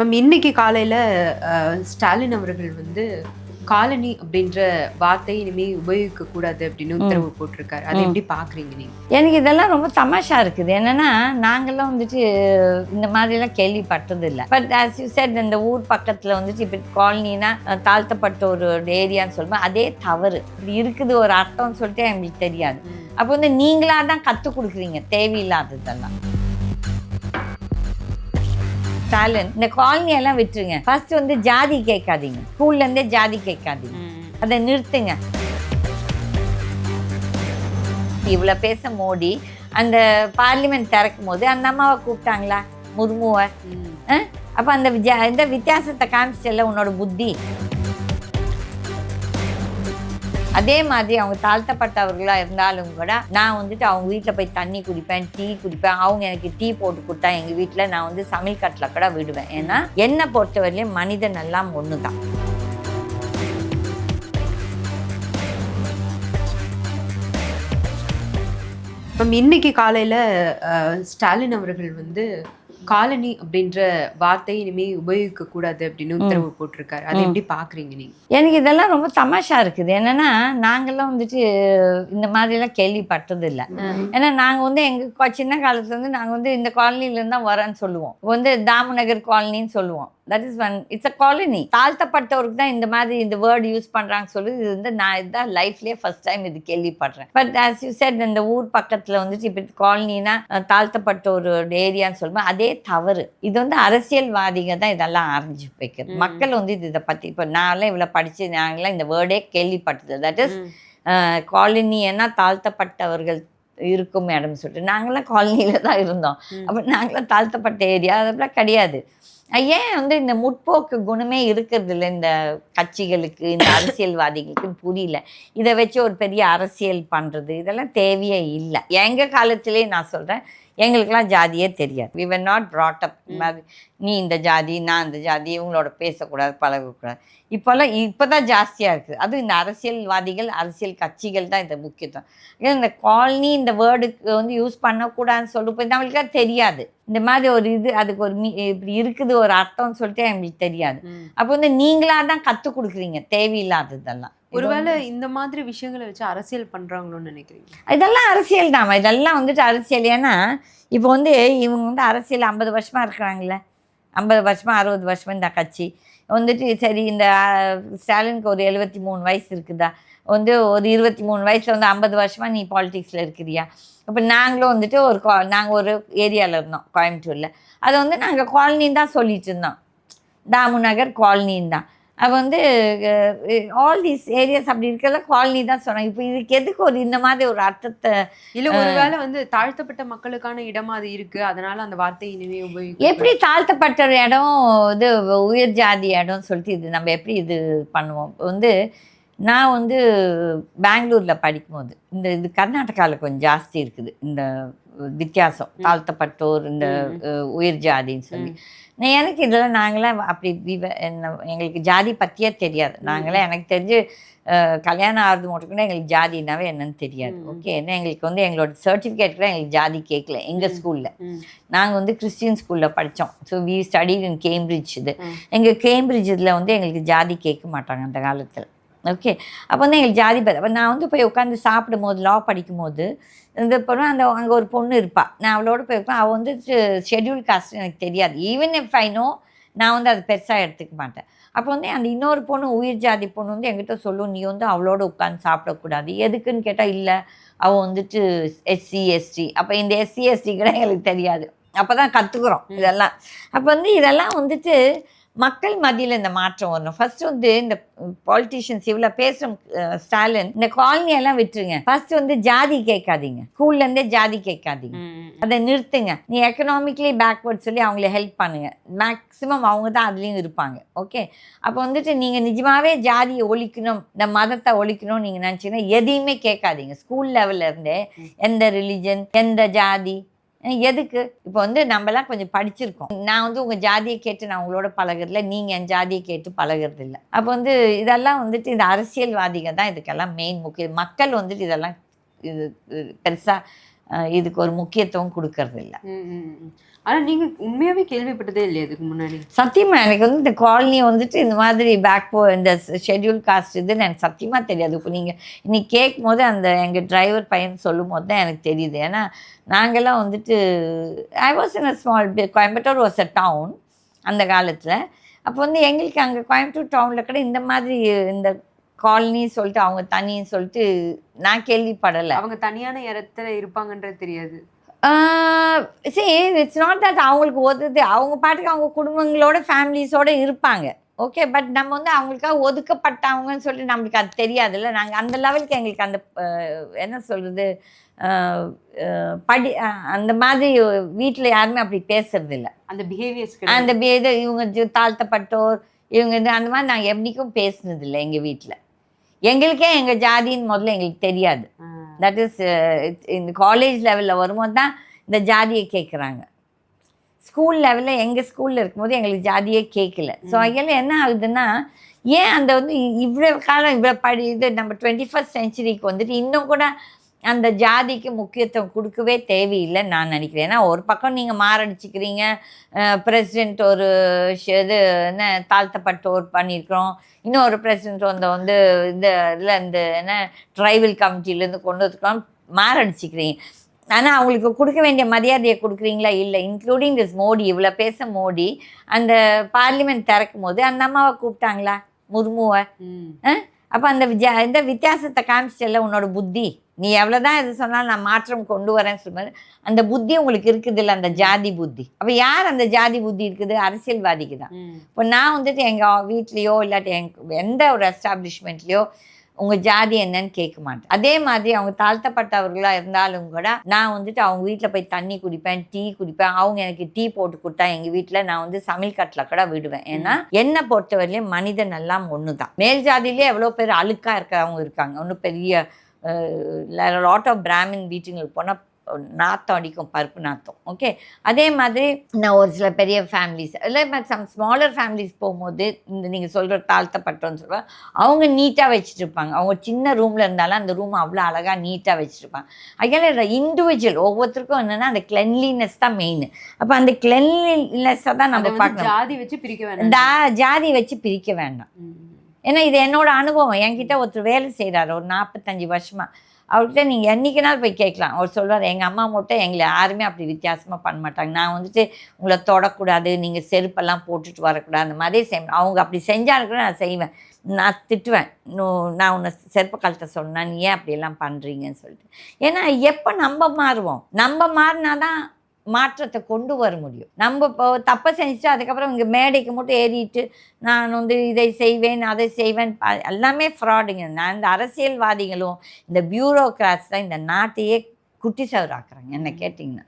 Ma'am இன்னைக்கு காலையில ஸ்டாலின் அவர்கள் வந்து காலனி அப்படின்ற வார்த்தையை இனிமே உபயோகிக்க கூடாது அப்படின்னு உத்தரவு போட்டிருக்காரு. அதை எப்படி பாக்குறீங்க நீங்க? எனக்கு இதெல்லாம் ரொம்ப தமாஷா இருக்குது. என்னன்னா நாங்கெல்லாம் வந்துட்டு இந்த மாதிரிலாம் கேள்விப்பட்டது இல்லை பட் ஆஸ் யூ said இந்த ஊர் பக்கத்தில் வந்துட்டு இப்போ காலனினா தாழ்த்தப்பட்ட ஒரு ஏரியான்னு சொல்லுவோம் அதே தவறு. இப்படி இருக்குது ஒரு அர்த்தம்னு சொல்லிட்டு எங்களுக்கு தெரியாது. அப்போ வந்து நீங்களா தான் கற்றுக் கொடுக்குறீங்க தேவையில்லாததெல்லாம். ஸ்டாலின் இந்த காலனி எல்லாம் விட்டுருங்க. ஃபர்ஸ்ட் வந்து ஜாதி கேட்காதீங்க. ஸ்கூல்ல இருந்தே ஜாதி கேட்காதீங்க. அதை நிறுத்துங்க. இவ்வளோ பேச மோடி. அந்த பார்லிமெண்ட் திறக்கும் போது அந்த அம்மாவை கூப்பிட்டாங்களா? முர்முவை. அப்போ அந்த இந்த வித்தியாசத்தை காமிச்சல உன்னோட புத்தி? அதே மாதிரி அவங்க தாழ்த்தப்பட்டவர்களாக இருந்தாலும் கூட நான் வந்துட்டு அவங்க வீட்டில் போய் தண்ணி குடிப்பேன் டீ குடிப்பேன். அவங்க எனக்கு டீ போட்டு கொடுத்தா எங்கள் வீட்டில் நான் வந்து சமையல் கட்டில் கூட விடுவேன். ஏன்னா என்னை பொறுத்தவரையிலையும் மனிதன் எல்லாம் ஒன்று தான் மேம் இன்னைக்கு காலையில் ஸ்டாலின் அவர்கள் வந்து காலனி அப்படின்ற வார்த்தையை இனிமே உபயோகிக்க கூடாது அப்படின்னு உத்தரவு போட்டிருக்காரு. அதை எப்படி பாக்குறீங்க நீங்க? எனக்கு இதெல்லாம் ரொம்ப தமாஷா இருக்குது. என்னன்னா நாங்கெல்லாம் வந்துட்டு இந்த மாதிரிலாம் கேள்விப்பட்டது இல்லை ஏன்னா நாங்கள் வந்து எங்கள் சின்ன காலத்துல இருந்து நாங்கள் வந்து இந்த காலனிலேருந்து தான் வரேன்னு சொல்லுவோம். வந்து தாமநகர் காலனின்னு சொல்லுவோம். That is one it's a colony தாழ்த்தப்பட்டவருக்கு தான் இந்த மாதிரி இந்த வேர்டு யூஸ் பண்ணுறாங்க சொல்லி இது வந்து நான் இதுதான் லைஃப்லேயே ஃபர்ஸ்ட் டைம் இது கேள்விப்படுறேன். பட் ஆஸ் யூ said இந்த ஊர் பக்கத்தில் வந்துட்டு இப்போ காலனினா தாழ்த்தப்பட்ட ஒரு ஏரியான்னு சொல்லுவோம் அதே தவறு. இது வந்து அரசியல்வாதிங்க தான் இதெல்லாம் ஆரம்பிச்சு வைக்கிறது. மக்கள் வந்து இது இதை பற்றி இப்போ நான்லாம் இவ்வளோ படித்து நாங்களாம் இந்த வேர்டே கேள்விப்பட்டது தட் இஸ் காலனி என்ன தாழ்த்தப்பட்டவர்கள் இருக்கும் இடம் சொல்லிட்டு. நாங்களாம் காலனியில் தான் இருந்தோம். அப்போ நாங்களாம் தாழ்த்தப்பட்ட ஏரியா அதெல்லாம் கிடையாது. ஏன் வந்து இந்த முற்போக்கு குணமே இருக்கிறது இல்லை இந்த கட்சிகளுக்கு இந்த அரசியல்வாதிகளுக்கு புரியல? இதை வச்சு ஒரு பெரிய அரசியல் பண்ணுறது இதெல்லாம் தேவையே இல்லை. எங்கள் காலத்திலே நான் சொல்கிறேன் எங்களுக்கெல்லாம் ஜாதியே தெரியாது. We were not brought up. இந்த மாதிரி நீ இந்த ஜாதி நான் இந்த ஜாதி இவங்களோட பேசக்கூடாது பழகக்கூடாது. இப்போல்லாம் இப்போ தான் ஜாஸ்தியாக இருக்குது அதுவும் இந்த அரசியல்வாதிகள் அரசியல் கட்சிகள் தான் இந்த முக்கியத்துவம். ஏன்னா இந்த காலனி இந்த வேர்டுக்கு வந்து யூஸ் பண்ணக்கூடாதுன்னு சொல்லிட்டு போய் நம்மளுக்கு தெரியாது. இந்த மாதிரி ஒரு இது அதுக்கு ஒரு மீ இப்படி இருக்குது ஒரு அர்த்தம்னு சொல்லிட்டு எங்களுக்கு தெரியாது. அப்போ வந்து நீங்களா தான் கற்றுக் கொடுக்குறீங்க தேவையில்லாததெல்லாம். ஒருவேளை இந்த மாதிரி விஷயங்களை வச்சு அரசியல் பண்றாங்களோன்னு நினைக்கிறீங்க? இதெல்லாம் அரசியல் தான். இதெல்லாம் வந்துட்டு அரசியல். ஏன்னா இப்போ வந்து இவங்க வந்து அரசியல் ஐம்பது வருஷமா இருக்கிறாங்களே ஐம்பது வருஷமா அறுபது வருஷமா இந்த கட்சி. வந்துட்டு சரி இந்த ஸ்டாலினுக்கு ஒரு எழுபத்தி மூணு வயசு இருக்குதா? வந்து ஒரு இருபத்தி மூணு வயசுல வந்து ஐம்பது வருஷமா நீ பாலிடிக்ஸில் இருக்கிறியா? இப்போ நாங்களும் வந்துட்டு ஒரு கா நாங்கள் ஒரு ஏரியாவில் இருந்தோம் கோயம்புத்தூரில். அதை வந்து நாங்கள் காலனின்னு தான் சொல்லிட்டு இருந்தோம். தாமு நகர் காலனின்னு தான். அப்போ வந்து ஆல் தீஸ் ஏரியாஸ் அப்படி இருக்கிறத காலனி தான் சொன்னாங்க. இப்போ இதுக்கு எதுக்கு ஒரு இந்த மாதிரி ஒரு அர்த்தத்தை இல்ல ஒருவேளை வந்து தாழ்த்தப்பட்ட மக்களுக்கான இடமா அது இருக்கு. அதனால அந்த வார்த்தையை இனிமே உபயோகிக்க எப்படி தாழ்த்தப்பட்ட இடம் இது உயர் ஜாதி இடம்னு சொல்லிட்டு இது நம்ம எப்படி இது பண்ணுவோம்? வந்து நான் வந்து பெங்களூரில் படிக்கும்போது இந்த இது கர்நாடகாவில் கொஞ்சம் ஜாஸ்தி இருக்குது. இந்த வித்தியாசம். தாழ்த்தப்பட்டோர் இந்த உயர் ஜாதின்னு சொல்லி. நான் எனக்கு இதெல்லாம் நாங்களாம் அப்படி விவ என்ன- எங்களுக்கு ஜாதி பற்றியே தெரியாது. நாங்களாம் எனக்கு தெரிஞ்சு கல்யாணம் ஆகிறது மட்டும் கூட எங்களுக்கு ஜாதினாவே என்னன்னு தெரியாது. ஓகே? ஏன்னா எங்களுக்கு வந்து எங்களோட சர்டிஃபிகேட் கூட எங்களுக்கு ஜாதி கேட்கல. எங்கள் ஸ்கூலில். நாங்கள் வந்து கிறிஸ்டியன் ஸ்கூலில் படித்தோம் so we study in Cambridge இது. எங்கள் கேம்பிரிட்ஜ் இதில் வந்து எங்களுக்கு ஜாதி கேட்க மாட்டாங்க அந்த காலத்தில். ஓகே அப்போ வந்து எங்களுக்கு ஜாதி பத்தி அப்போ நான் வந்து போய் உட்காந்து சாப்பிடும் போது லா படிக்கும் போது இந்த பொண்ணு அந்த அங்கே ஒரு பொண்ணு இருப்பாள் நான் அவளோட போய் உட்காந்து அவள் வந்து ஷெட்யூல் காஸ்ட் எனக்கு தெரியாது. ஈவன் இஃப் ஐ நோ நான் வந்து அது பெருசாக எடுத்துக்க மாட்டேன். அப்போ வந்து அந்த இன்னொரு பொண்ணு உயிர் ஜாதி பொண்ணு வந்து என்கிட்ட சொல்லும் நீ வந்து அவளோட உட்காந்து சாப்பிடக்கூடாது. எதுக்குன்னு கேட்டால் இல்லை. அவள் வந்துட்டு எஸ்சி எஸ்டி அப்போ இந்த எஸ்சி எஸ்டி கூட எங்களுக்கு தெரியாது. அப்போ தான் கற்றுக்குறோம் இதெல்லாம். அப்போ வந்து இதெல்லாம் வந்துட்டு மக்கள் மத்தியில் இந்த மாற்றம் வரணும். ஃபர்ஸ்ட் வந்து இந்த பாலிட்டிஷியன்ஸ் இவ்வளோ பேசும் ஸ்டாலின் இந்த காலனி எல்லாம் விட்டுருங்க. ஃபர்ஸ்ட் வந்து ஜாதி கேட்காதீங்க. ஸ்கூல்ல இருந்தே ஜாதி கேட்காதீங்க. அதை நிறுத்துங்க. நீ எக்கனாமிக்கலி பேக்வர்ட் சொல்லி அவங்கள ஹெல்ப் பண்ணுங்க. மேக்ஸிமம் அவங்க தான் அதுலேயும் இருப்பாங்க. ஓகே அப்போ வந்துட்டு நீங்கள் நிஜமாவே ஜாதியை ஒழிக்கணும் இந்த மதத்தை ஒழிக்கணும்னு நீங்கள் நினச்சிங்கன்னா எதையுமே கேட்காதீங்க. ஸ்கூல் லெவல்ல இருந்தே எந்த ரிலிஜன் எந்த ஜாதி எதுக்கு? இப்போ வந்து நம்மலாம் கொஞ்சம் படிச்சிருக்கோம். நான் வந்து உங்கள் ஜாதியை கேட்டு நான் உங்களோட பழகுறதில்ல. நீங்கள் என் ஜாதியை கேட்டு பழகுறது அப்போ வந்து இதெல்லாம் வந்துட்டு இந்த அரசியல்வாதிகள் தான் இதுக்கெல்லாம் மெயின் முக்கியம் மக்கள் வந்துட்டு இதெல்லாம் இது பெருசாக இதுக்கு ஒரு முக்கியத்துவம் கொடுக்கறது இல்ல ம், ம், ம். ஆனா நீங்க உண்மையாவே கேள்விப்பட்டதே இல்லையா இதுக்கு முன்னாடி? சத்தியமா எனக்கு வந்து இந்த காலனி வந்துட்டு இந்த மாதிரி பேக் போ இந்த ஷெட்யூல் காஸ்ட் இதுன்னு எனக்கு சத்தியமா தெரியாது. இப்போ நீங்கள் இன்னைக்கு கேட்கும் போது அந்த எங்கள் டிரைவர் பையன் சொல்லும் போது தான் எனக்கு தெரியுது. ஏன்னா நாங்கெல்லாம் வந்துட்டு I was in a small Coimbatore was a town அந்த காலத்தில். அப்போ வந்து எங்களுக்கு அங்கே கோயம்புத்தூர் டவுனில் கூட இந்த மாதிரி இந்த காலனி சொல்லிட்டு அவங்க தனின்னு சொல்லிட்டு நான் கேள்விப்படலை. அவங்க தனியான இடத்துல இருப்பாங்கன்றது தெரியாது. சரி இட்ஸ் நாட் தட் அவங்களுக்கு ஒதுது அவங்க பாட்டுக்கு அவங்க குடும்பங்களோட ஃபேமிலிஸோட இருப்பாங்க. ஓகே பட் நம்ம வந்து அவங்களுக்காக ஒதுக்கப்பட்டவங்கன்னு சொல்லிட்டு நம்மளுக்கு அது தெரியாதுல்ல. நாங்கள் அந்த லெவலுக்கு எங்களுக்கு அந்த என்ன சொல்கிறது படி அந்த மாதிரி வீட்டில் யாருமே அப்படி பேசுறது இல்ல அந்த பிஹேவியர்ஸ் அந்த பே- இது இவங்க தாழ்த்தப்பட்டோர் இவங்க இது அந்த மாதிரி நாங்கள் எப்படிக்கும் பேசுனது இல்லை எங்கள் வீட்டில் எங்களுக்கே எங்கள் ஜாதின்னு முதல்ல எங்களுக்கு தெரியாது. தட் இஸ் இந்த காலேஜ் லெவலில் வரும்போது தான் இந்த ஜாதியை கேட்குறாங்க ஸ்கூல் லெவலில் எங்கள் ஸ்கூலில் இருக்கும்போது எங்களுக்கு ஜாதியே கேட்கல ஸோ அதில் என்ன ஆகுதுன்னா ஏன் அந்த வந்து இவ்வளோ காலம் இவ்வளோ படி இது நம்ம டுவெண்ட்டி ஃபஸ்ட் செஞ்சுரிக்கு வந்துட்டு இன்னும் கூட அந்த ஜாதிக்கு முக்கியத்துவம் கொடுக்கவே தேவையில்லைன்னு நான் நினைக்கிறேன். ஏன்னா ஒரு பக்கம் நீங்கள் மாரடிச்சுக்கிறீங்க பிரசிடென்ட் ஒரு இது என்ன தாழ்த்தப்பட்டோர் பண்ணியிருக்கிறோம். இன்னொரு பிரசிடென்ட் வந்து வந்து இந்த இதில் இந்த என்ன ட்ரைபல் கமிட்டிலேருந்து கொண்டு வந்துருக்கோம் மாரடிச்சுக்கிறீங்க. ஆனால் அவங்களுக்கு கொடுக்க வேண்டிய மரியாதையை கொடுக்குறீங்களா? இல்லை. இன்க்ளூடிங் திஸ் மோடி இவ்வளோ பேச மோடி அந்த பார்லிமெண்ட் திறக்கும் போது அந்த அம்மாவை கூப்பிட்டாங்களா? முர்முவை. அப்போ அந்த விஜா இந்த வித்தியாசத்தை காமிச்சிட்டல உன்னோட புத்தி? நீ எவ்வளோதான் இது சொன்னாலும் நான் மாற்றம் கொண்டு வரேன்னு சொல்லும்போது அந்த புத்தி உங்களுக்கு இருக்குது இல்லை அந்த ஜாதி புத்தி? அப்போ யார் அந்த ஜாதி புத்தி இருக்குது? அரசியல்வாதிக்கு தான் இப்போ நான் வந்துட்டு எங்கள் வீட்லேயோ இல்லாட்டி எங் எந்த ஒரு எஸ்டாப்ளிஷ்மெண்ட்லேயோ உங்கள் ஜாதி என்னன்னு கேட்க மாட்டேன். அதே மாதிரி அவங்க தாழ்த்தப்பட்டவர்களாக இருந்தாலும் கூட நான் வந்துட்டு அவங்க வீட்டில் போய் தண்ணி குடிப்பேன் டீ குடிப்பேன். அவங்க எனக்கு டீ போட்டு கொடுத்தா எங்கள் வீட்டில் நான் வந்து சமையல் கட்டில் கூட விடுவேன். ஏன்னா என்னை பொறுத்தவரையிலும் மனிதன் எல்லாம் ஒன்று தான் மேல் ஜாதியிலே எவ்வளோ பேர் அழுக்காக இருக்கிறவங்க இருக்காங்க. ஒன்றும் பெரிய லாட் ஆஃப் பிராமின் வீட்டுங்களுக்கு போனால் நாத்தம் அடிக்கும் பருப்பு நாத்தம். ஓகே அதே மாதிரி நான் ஒரு சில பெரிய ஃபேமிலிஸ் இல்லை சம் ஸ்மாலர் ஃபேமிலிஸ் போகும்போது இந்த நீங்கள் சொல்கிற தாழ்த்தப்பட்டோன்னு சொல்லுவாங்க அவங்க நீட்டாக வச்சுட்டு இருப்பாங்க. அவங்க சின்ன ரூமில் இருந்தாலும் அந்த ரூம் அவ்வளோ அழகாக நீட்டாக வச்சுருப்பாங்க அதனால இண்டிவிஜுவல் ஒவ்வொருத்தருக்கும் என்னென்னா அந்த கிளென்லினஸ் தான் மெயின் அப்போ அந்த கிளென்லினஸை தான் நம்ம பார்க்கணும். ஜாதி வச்சு பிரிக்க வேண்டாம். ஜாதி வச்சு பிரிக்க வேண்டாம். ஏன்னா இது என்னோட அனுபவம். என்கிட்ட ஒருத்தர் வேலை செய்கிறாரு ஒரு நாற்பத்தஞ்சு வருஷமா. அவர்கிட்ட நீங்கள் என்னைக்குனாலும் போய் கேட்கலாம். அவர் சொல்வார் எங்கள் அம்மா மட்டும் எங்களை யாருமே அப்படி வித்தியாசமாக பண்ண மாட்டாங்க நான் வந்துட்டு உங்களை தொடக்கூடாது நீங்கள் செருப்பெல்லாம் போட்டுட்டு வரக்கூடாது. அந்த மாதிரி செய்யணும் அவங்க அப்படி செஞ்சாலும் கூட நான் செய்வேன். நான் திட்டுவேன். நான் உன்னை செருப்பு கழட்ட சொன்னேன் நீ ஏன் அப்படியெல்லாம் பண்ணுறீங்கன்னு சொல்லிட்டு? ஏன்னா எப்போ நம்ம மாறுவோம்? நம்ம மாறினா தான் மாற்றத்தை கொண்டு வர முடியும். நம்ம இப்போ தப்பை செஞ்சுட்டு அதுக்கப்புறம் இங்கே மேடைக்கு மட்டும் ஏறிட்டு நான் வந்து இதை செய்வேன் அதை செய்வேன். எல்லாமே ஃப்ராடுங்க நான் இந்த அரசியல்வாதிகளும் இந்த பியூரோக்ராட்ஸ் தான் இந்த நாட்டையே குட்டி சவராக்குறாங்க என்ன கேட்டிங்கன்னா.